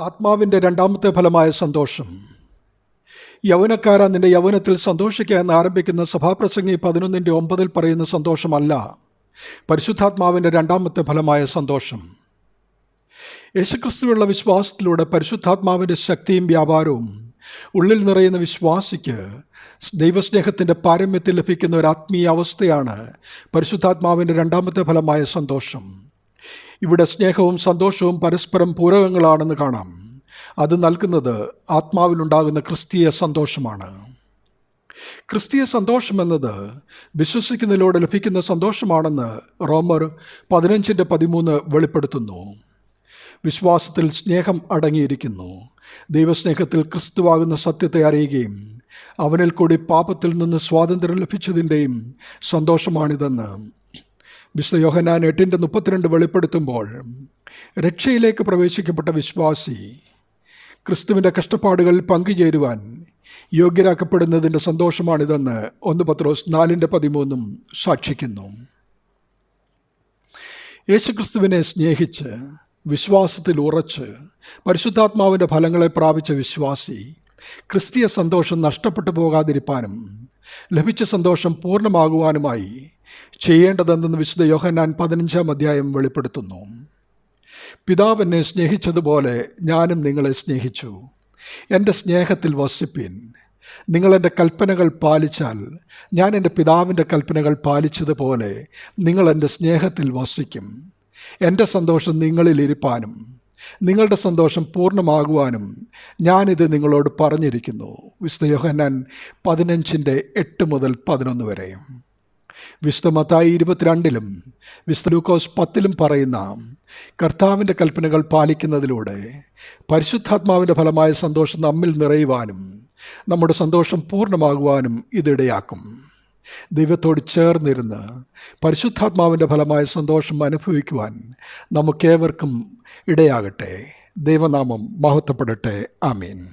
ആത്മാവിന്റെ രണ്ടാമത്തെ ഫലമായ സന്തോഷം. യൗവനക്കാര നിന്റെ യൗവനത്തിൽ സന്തോഷിക്കുക എന്ന് ആരംഭിക്കുന്ന സഭാപ്രസംഗി പതിനൊന്നിന്റെ ഒമ്പതിൽ പറയുന്ന സന്തോഷമല്ല. പരിശുദ്ധാത്മാവിന്റെ രണ്ടാമത്തെ ഫലമായ സന്തോഷം. യേശുക്രിസ്തുവിലുള്ള വിശ്വാസത്തിലൂടെ പരിശുദ്ധാത്മാവിന്റെ ശക്തിയും വ്യാപാരവും ഉള്ളിൽ നിറയുന്ന വിശ്വാസിക്ക് ദൈവസ്നേഹത്തിന്റെ പാരമ്യത്തിൽ ലഭിക്കുന്ന ഒരു ആത്മീയ അവസ്ഥയാണ് പരിശുദ്ധാത്മാവിന്റെ രണ്ടാമത്തെ ഫലമായ സന്തോഷം. ഇവിടെ സ്നേഹവും സന്തോഷവും പരസ്പരം പൂരകങ്ങളാണെന്ന് കാണാം. അത് നൽകുന്നത് ആത്മാവിലുണ്ടാകുന്ന ക്രിസ്തീയ സന്തോഷമാണ്. ക്രിസ്തീയ സന്തോഷമെന്നത് വിശ്വസിക്കുന്നതിലൂടെ ലഭിക്കുന്ന സന്തോഷമാണെന്ന് റോമർ പതിനഞ്ചിന്റെ പതിമൂന്ന് വെളിപ്പെടുത്തുന്നു. വിശ്വാസത്തിൽ സ്നേഹം അടങ്ങിയിരിക്കുന്നു. ദൈവസ്നേഹത്തിൽ ക്രിസ്തുവാകുന്ന സത്യത്തെ അറിയുകയും അവനിൽ കൂടി പാപത്തിൽ നിന്ന് സ്വാതന്ത്ര്യം ലഭിച്ചതിന്റെയും സന്തോഷമാണിതെന്ന് വിശുദ്ധ യോഹനാൻ എട്ടിന്റെ മുപ്പത്തിരണ്ട് വെളിപ്പെടുത്തുമ്പോൾ രക്ഷയിലേക്ക് പ്രവേശിക്കപ്പെട്ട വിശ്വാസി ക്രിസ്തുവിന്റെ കഷ്ടപ്പാടുകളിൽ പങ്കുചേരുവാൻ യോഗ്യരാക്കപ്പെടുന്നതിന്റെ സന്തോഷമാണിതെന്ന് ഒന്ന് പത്രോസ് നാലിന്റെ പതിമൂന്നും സാക്ഷിക്കുന്നു. യേശുക്രിസ്തുവിനെ സ്നേഹിച്ച് വിശ്വാസത്തിൽ ഉറച്ച് പരിശുദ്ധാത്മാവിന്റെ ഫലങ്ങളെ പ്രാപിച്ച വിശ്വാസി ക്രിസ്തീയ സന്തോഷം നഷ്ടപ്പെട്ടു പോകാതിരിക്കാനും ലഭിച്ച സന്തോഷം പൂർണമാകുവാനുമായി ചെയ്യേണ്ടതെന്ന് വിശുദ്ധ യോഹന്നാൻ പതിനഞ്ചാം അധ്യായം വെളിപ്പെടുത്തുന്നു. പിതാവ് എന്നെ സ്നേഹിച്ചതുപോലെ ഞാനും നിങ്ങളെ സ്നേഹിച്ചു. എന്റെ സ്നേഹത്തിൽ വസിപ്പിൻ. നിങ്ങളെന്റെ കൽപ്പനകൾ പാലിച്ചാൽ ഞാൻ എന്റെ പിതാവിന്റെ കൽപ്പനകൾ പാലിച്ചതുപോലെ നിങ്ങൾ എന്റെ സ്നേഹത്തിൽ വസിക്കും. എന്റെ സന്തോഷം നിങ്ങളിലിരിപ്പാനും നിങ്ങളുടെ സന്തോഷം പൂർണമാകുവാനും ഞാനിത് നിങ്ങളോട് പറഞ്ഞിരിക്കുന്നു. വിശുദ്ധ യോഹന്നാൻ പതിനഞ്ചിന്റെ എട്ട് മുതൽ പതിനൊന്ന് വരെ വിശുദ്ധ മത്തായി ഇരുപത്തിരണ്ടിലും വിശുദ്ധ ലൂക്കോസ് പത്തിലും പറയുന്ന കർത്താവിന്റെ കൽപ്പനകൾ പാലിക്കുന്നതിലൂടെ പരിശുദ്ധാത്മാവിന്റെ ഫലമായ സന്തോഷം നമ്മിൽ നിറയുവാനും നമ്മുടെ സന്തോഷം പൂർണമാകുവാനും ഇതിടയാക്കും. ദൈവത്തോട് ചേർന്നിരുന്ന് പരിശുദ്ധാത്മാവിന്റെ ഫലമായ സന്തോഷം അനുഭവിക്കുവാൻ നമുക്കേവർക്കും ഇടയാകട്ടെ. ദൈവനാമം മഹത്വപ്പെടട്ടെ. ആമീൻ.